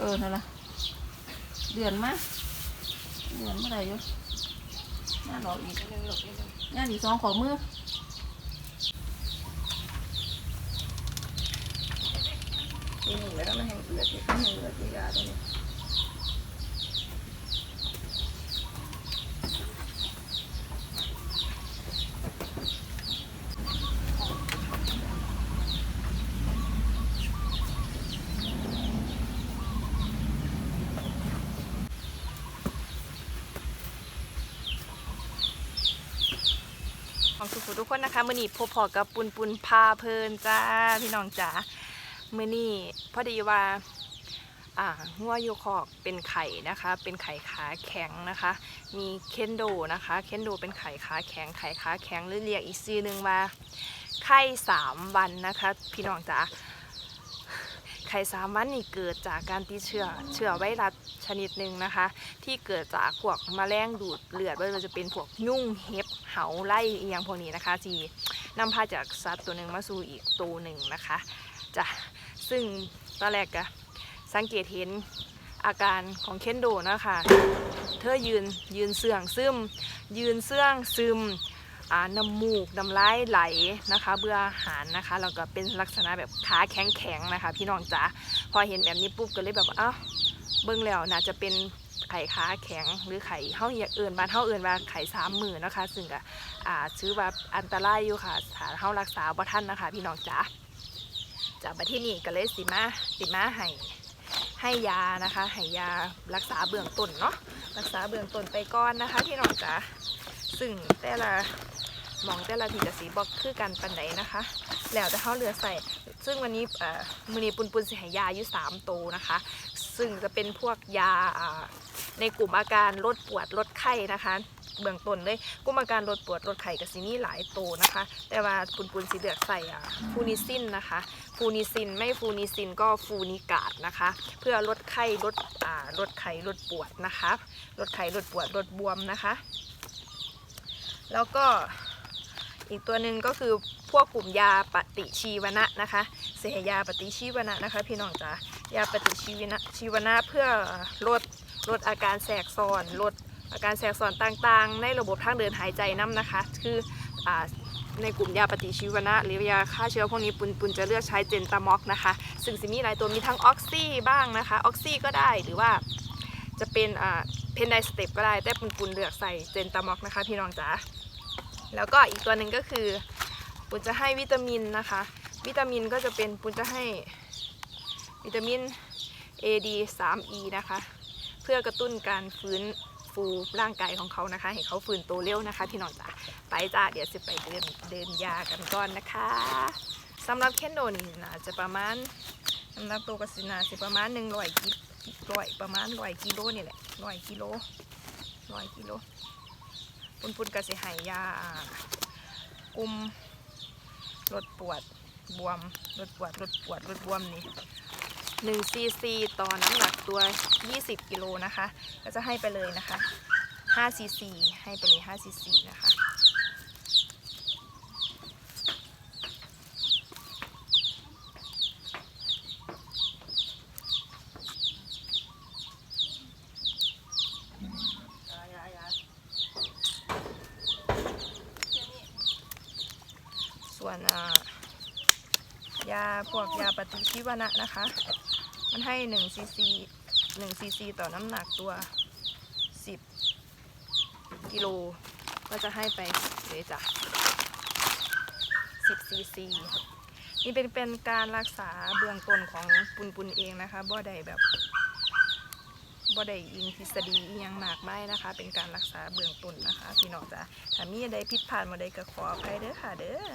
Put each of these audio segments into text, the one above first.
เออนั่นละเดือนมาเดือนเมื่อไหร่อยู่งานออกอีกงานอีกสองของมือนี่หนึ่งแล้วมันแห้งเอือดอีกแห้งเอือดอีกยาตัวนี้ ของสุขุทุกคนนะคะมื่อนี้พบพอกับปุนปุนพาเพลินจ้าพี่น้องจ๋ามื่อนี้พอดีว่าอ่างัวยูคอกเป็นไข่นะคะ เป็นไข่ขาแข็งนะคะ มีเคนโดนะคะเคนโดเป็นไข่ขาแข็งไข่ขาแข็งหรือเรียกอีกซีหนึ่งว่าไข่สามวันนะคะ พี่น้องจ๋า ไข่สามวันนี่เกิดจากการติดเชื้อเชื้อไวรัสชนิดหนึ่งนะคะ ที่เกิดจากพวกแมลงดูดเลือดไม่ว่าจะเป็นพวกยุ่งเห็บเหาไล่เอียงพวกนี้นะคะที่นำพาจากสัตว์ตัวหนึ่งมาสู่อีกตัวหนึ่งนะคะจ้ะซึ่งตอนแรกก็สังเกตเห็นอาการของเคนโดนะคะ เธอยืนยืนเสื่องซึม ยืนเสื่องซึม น้ำมูกน้ำลายไหลนะคะ เบื่ออาหารนะคะแล้วก็เป็นลักษณะแบบขาแข็งๆนะคะ พี่น้องจ๋าพอเห็นแบบนี้ปุ๊บก็เลยแบบอ้าวเบิ่งแล้วน่าจะเป็นไข่ขาแข็งหรือไข่เฮาเอื่นบ้านเฮาเอื่นว่าไข่สามมือนะคะ ซึ่งก็อ่าชื่อว่าอันตรายอยู่ค่ะถ้าเฮารักษาบ่ทันนะคะ พี่น้องจ๋าจากมาที่นี่ก็เลยสิมาสิมาให้ให้ยานะคะให้ยารักษาเบื้องต้นเนาะรักษาเบื้องต้นไปก่อนนะคะ พี่น้องจ๋าซึ่งแต่ละ หมองแต่ละทีจะสีบอกคือกันปันไหนนะคะ แล้วแต่เขาเหลือใส่ ซึ่งวันนี้มือนี้ปุนปุนสิห้ยาอยู่สามตัวนะคะ ซึ่งจะเป็นพวกยาในกลุ่มอาการลดปวดลดไข้นะคะเบื้องต้นเลยกลุ่มอาการลดปวดลดไข้กับซีนี่หลายโตนะคะ แต่ว่าปุนปุนสีเลือกใส่อ่าฟูนิซินนะคะ ฟูนิซินไม่ฟูนิซินก็ฟูนิกาดนะคะ เพื่อลดไข้ลดอ่าลดไข้ลดปวดนะคะ ลดไข้ลดปวดลดบวมนะคะ แล้วก็ อีกตัวหนึ่งก็คือพวกกลุ่มยาปฏิชีวนะนะคะเสยยาปฏิชีวนะนะคะ พี่น้องจ๋ายาปฏิชีวนะชีวนะเพื่อลดลดอาการแสกซ้อนลดอาการแสกซ้อนต่างๆ ในระบบทางเดินหายใจน้ำนะคะ คืออในกลุ่มยาปฏิชีวนะหรือยาฆ่าเชื้อพวกนี้ปุนปุนจะเลือกใช้เจนตามอกนะคะ ซึ่งสิมีหลายตัวมีทั้งออกซี่บ้างนะคะ ออกซี่ก็ได้หรือว่าจะเป็นเพนไดสเต็ปก็ได้แต่ปุนปุนเลือกใส่เจนตามอกนะคะ พี่น้องจ๋า แล้วก็อีกตัวหนึ่งก็คือปุณจะให้วิตามินนะคะ วิตามินก็จะเป็นปุณจะให้วิตามิน A D 3 E นะคะ เพื่อกระตุ้นการฟื้นฟูร่างกายของเขานะคะ ให้เขาฟื้นตัวเร็วนะคะ พี่น้องจ๋าไปจ้าเดี๋ยวจะไปเดินเดินยากันก่อนนะคะสำหรับเคนโดนี่นะจะประมาณสำหรับตัวกสินาสิประมาณหนึ่งร้อยกิร้อยประมาณร้อยกิโลนี่แหละร้อยกิโลร้อยกิโล ปุ่นปุ่นกสิหายยากุมลดปวดบวมลดปวดลดปวดลดบวมนี่หนึ่งซีซีต่อน้ำหนักตัว 20 กิโลนะคะ ก็จะให้ไปเลยนะคะ5ซีซีให้ไปเลย5ซีซีนะคะ ส่วนอ่า ยาพวกยาปฏิชีวนะนะคะ มันให้1ซีซี1ซีซีต่อน้ำหนักตัว 10 กิโล ก็จะให้ไปเลยจ้ะ10ซีซีนี่เป็นเป็นการรักษาเบื้องต้นของปุนปุนเองนะคะบ่ได้แบบบ่ได้อิงทฤษฎีอยังมากไม่นะคะ เป็นการรักษาเบื้องต้นนะคะ พี่น้องจ้ะถ้ามีอะไรผิดพลาดมาใดก็ขออภัยเด้อค่ะเด้อ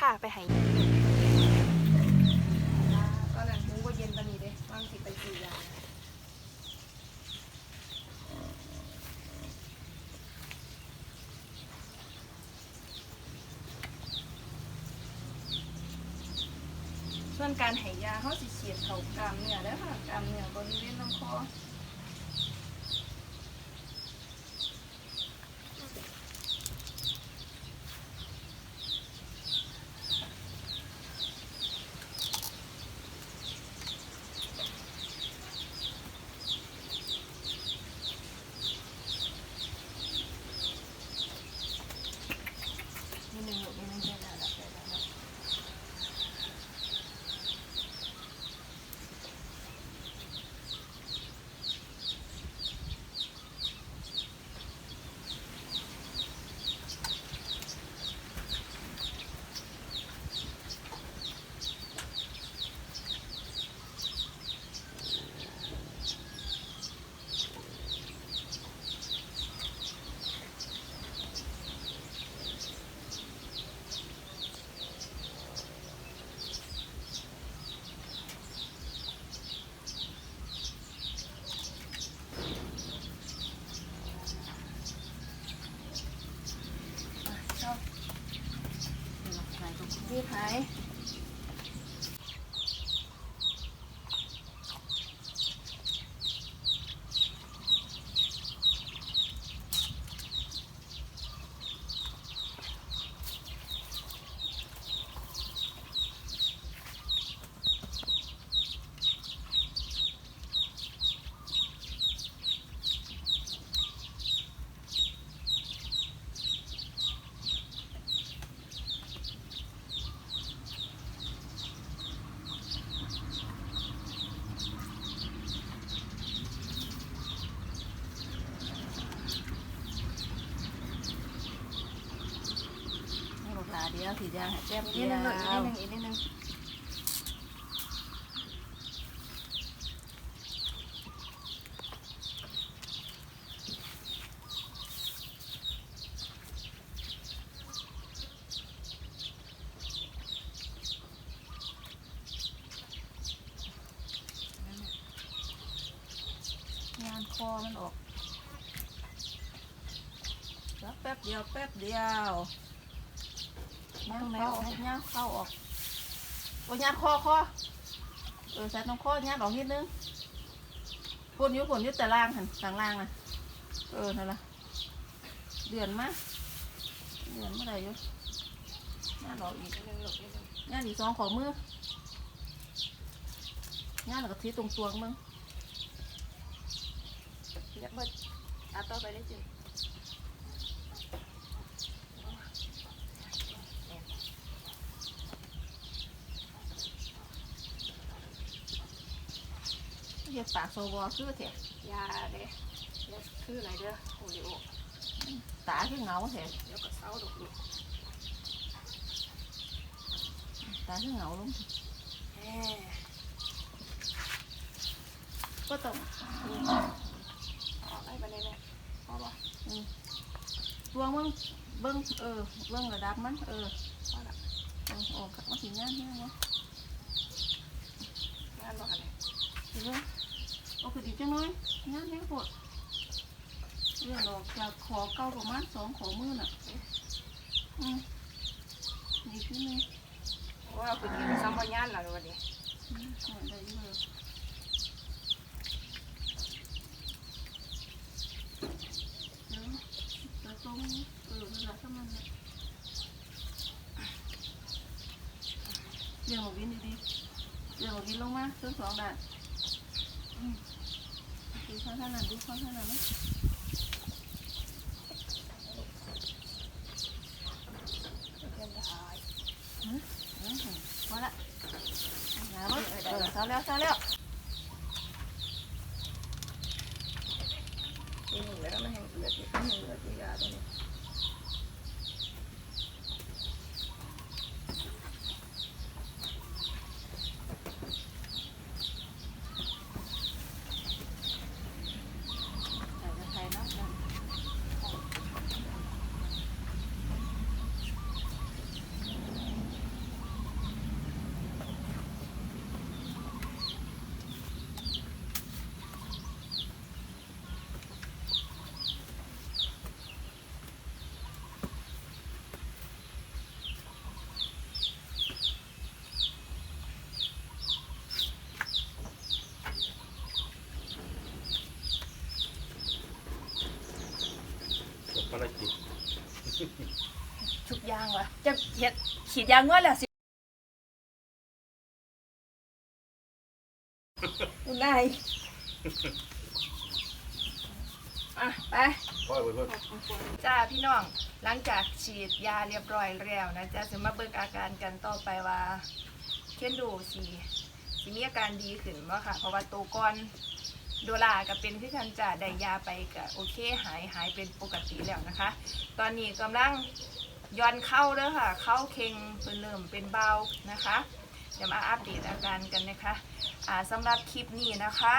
ค่ะ ไปให้ตอนนั้นหูก็เย็นปานนี้เด้ว่างสิไปซื้อยาส่วนการห้ยยาเขาสิเฉียดเขากล้ามเนื้อแล้วค่ะกล้ามเนื้อบริเวณลำคอานเดียวสียาให้แป๊บอีกนิดวนึงลูกอีกนิดนึงอีกนิดนึงงานคอมันออกแล้วแป๊บเดียว แป๊บเดียว ย่างเข้าออกย่างเข้าออกโอ้ย่างคอคอเออใส่ตรงคอย่างออกนิดนึงปนยุปนยุแต่ล่างหันต่างล่างนะเออนั่นละเดือนมาเดือนเมื่อไหร่ยุย่างออกอีกย่างอีกสองของมือย่างแล้วก็ทีตรงตัวมึงเดี๋ยวเบิดตัดต่อไปได้จริง เรียกปากโซวอคือแถะยาเด้เดี๋ยวคืออะไรเด้อโอริโอตาคือเหงาแถะเดี๋ยวก็เศร้าลูกลูกตาคือเหงาลงแหมก็ต้องออกได้ปะเนี่ยแม่พอปะตัวมึงเบิ้งเออเบิ้งระดับมันเออพอละเอาออกมาถึงงานเนี่ยเนาะงานบอกอะไรเบิ้ง เอาคือดีจังเลยงานยังปวดเรื่องดอกจากขอเก้าประมาณสองขอมือน่ะอืมนี่คือนี่ว่าคุณกินซ้ำวันงานแล้ววันนี้อืมเหมือนได้อยู่เลยเดี๋ยวจะตรงเออระดับเท่ามันน่ะเรียงหมวินดีๆเรียงหมวินลงมาเส้นสองด่านอืม ดูข้างท่านั้นดูข้างท่านั้นนะ เตรียมถ่าย อืมพอละหาบ่เออเช้าแล้วเช้าแล้ว ตีหนึ่งแล้วก็ไม่แห้งเลือดอีกตีหนึ่งเลือดอีกยาตัวนี้ แต่จะใครเนาะ ฉีดยางวดแล้วสิคุณนายอะไป พ่อเพื่อนจ้าพี่น้องหลังจากฉีดยาเรียบร้อยแล้วนะจ๊ะจะมาเบิ่งอาการกันต่อไปว่าเคนดูสีสีมีอาการดีขึ้นบ่ค่ะ เพราะว่าตัวก่อนโดลาก็เป็นคือกันจ้ะได้ยาไปก็โอเคหายหายเป็นปกติแล้วนะคะ ตอนนี้กำลัง ย้อนเข้าเด้อค่ะ เข้าเค็งเพิ่นเริ่มเป็นเบานะคะเดี๋ยวมาอัปเดตอาการกันนะคะอ่าสำหรับคลิปนี้นะคะ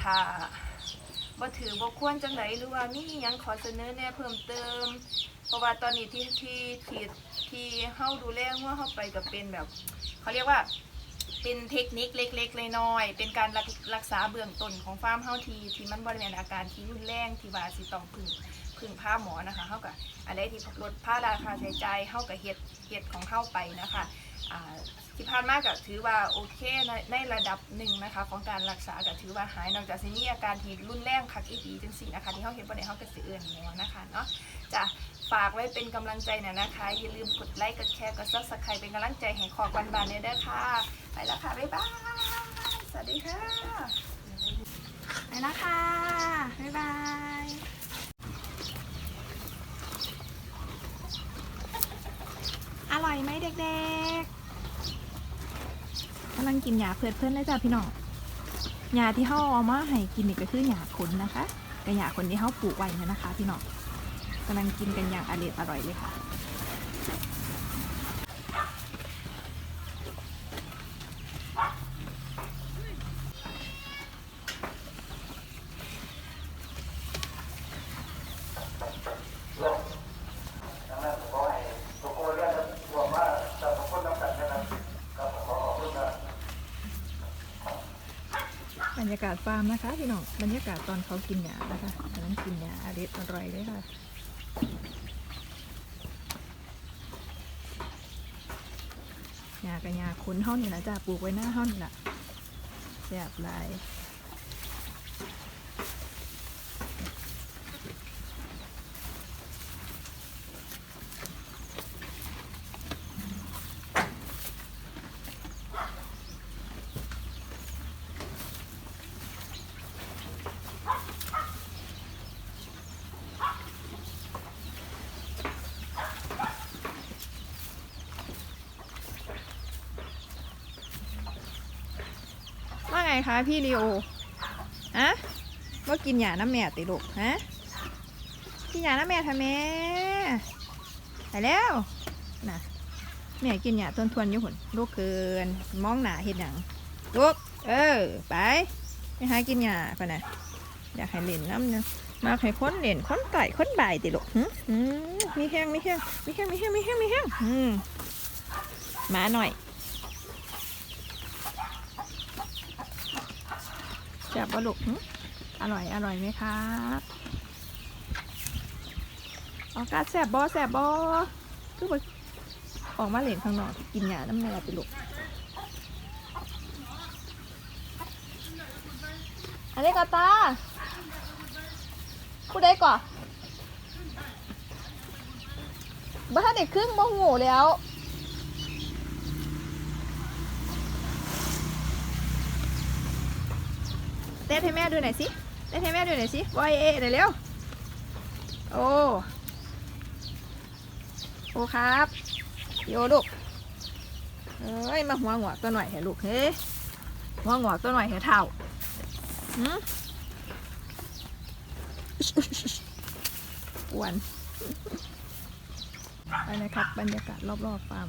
ถ้าบ่ถือบ่ควรจังไดหรือว่ามีหยังขอเสนอแน่เพิ่มเติม เพราะว่าตอนนี้ที่ที่ที่ที่เฮาดูแลว่าเฮาไปก็เป็นแบบเขาเรียกว่าเป็นเทคนิคเล็กๆน้อยๆเป็นการรักษาเบื้องต้นของฟาร์มเฮาทีที่มันบ่ได้เป็นอาการที่รุนแรงที่ว่าสิต้องพึ่ง พึ่งพาหมอนะคะเฮาก็อะไรที่ลดภาระค่าใช้ใจ่ายเฮาก็เฮ็ดเฮ็ดของเฮาไปนะคะที่ผ่านมาก็ถือว่าโอเคในในระดับหนึ่งนะคะ ของการรักษาก็ถือว่าหายนอกจากสิมีอาการที่รุนแรงคักอีดีจังสี่นะคะที่เขาเห็นบ่ได้เขาก็สิเอื่นหมอนะคะเนาะจะฝากไว้เป็นกำลังใจหน่อยนะคะอย่าลืมกดไลค์กดแชร์กดซับสไครต์เป็นกำลังใจให้ขอกันบานเนี่ยเด้อค่ะ ไปแล้วค่ะบ๊ายบายสวัสดีค่ะไปแล้วค่ะบ๊ายบาย อร่อย ไหมเด็กๆกำลังกินหยาเพื่อนเพื่อนเลยจ้ะพี่น้องหยาที่เขาเอามาให้กินนี่ก็คือหยาขนนะคะกับหยาขนที่เขาปลูกไว้เนี่ยนะคะ พี่น้องกำลังกินกันอย่างอร่อยอร่อยเลยค่ะ บรรยากาศฟาร์ม นะคะพี่น้องบรรยากาศตอนเขากินหยานะคะตอนนั้นกินหยาอร่อยอร่อยเลยค่ะหยากระยาคุ้นเท่านี่แหละจ้าปลูกไว้หน้าเท่านี่แหละแสบลาย คะพี่ลีโอฮะว่ากินหยาน้ำแม่ติลูกฮะกินหยาน้ำแม่ทำไมไปแล้วน่ะแม่กินหยาต้นทวนๆอยู่หุ่นลูกเกินมองหนาเห็นหยังลูกเออไปไปหากินหยาปะนะอยากให้เล่นน้ำเนะมาให้ค้นเล่นค้นไก่ค้นบ่ายติลูกหึมมีแห้งมีแห้งมีแห้งมีแห้งมีแห้งมีแห้งอืมมาหน่อย แซ่บปลูกหึอร่อยอร่อยไหมครับออกาแซ่บบอแซ่บบอคือว่าออกมาเล่นข้างนอกกินหยาน้ำแม่ไปลูกอะไรกาตาผู้ใดก่อนบ้านเด็กครึ่งโมโหแล้ว เต้นให้แม่ดูหน่อยสิเต้นให้แม่ดูหน่อยสิวายเอเดี๋ยเร็วโอ้โอ้ครับโยลูกเอ้ยมาหัวงอกตัวหน่อยเหรอลูกเฮ้ยหัวงอกตัวหน่อยเหรอเท่าหืมอ้วนไปนะครับบรรยากาศรอบๆฟาร์ม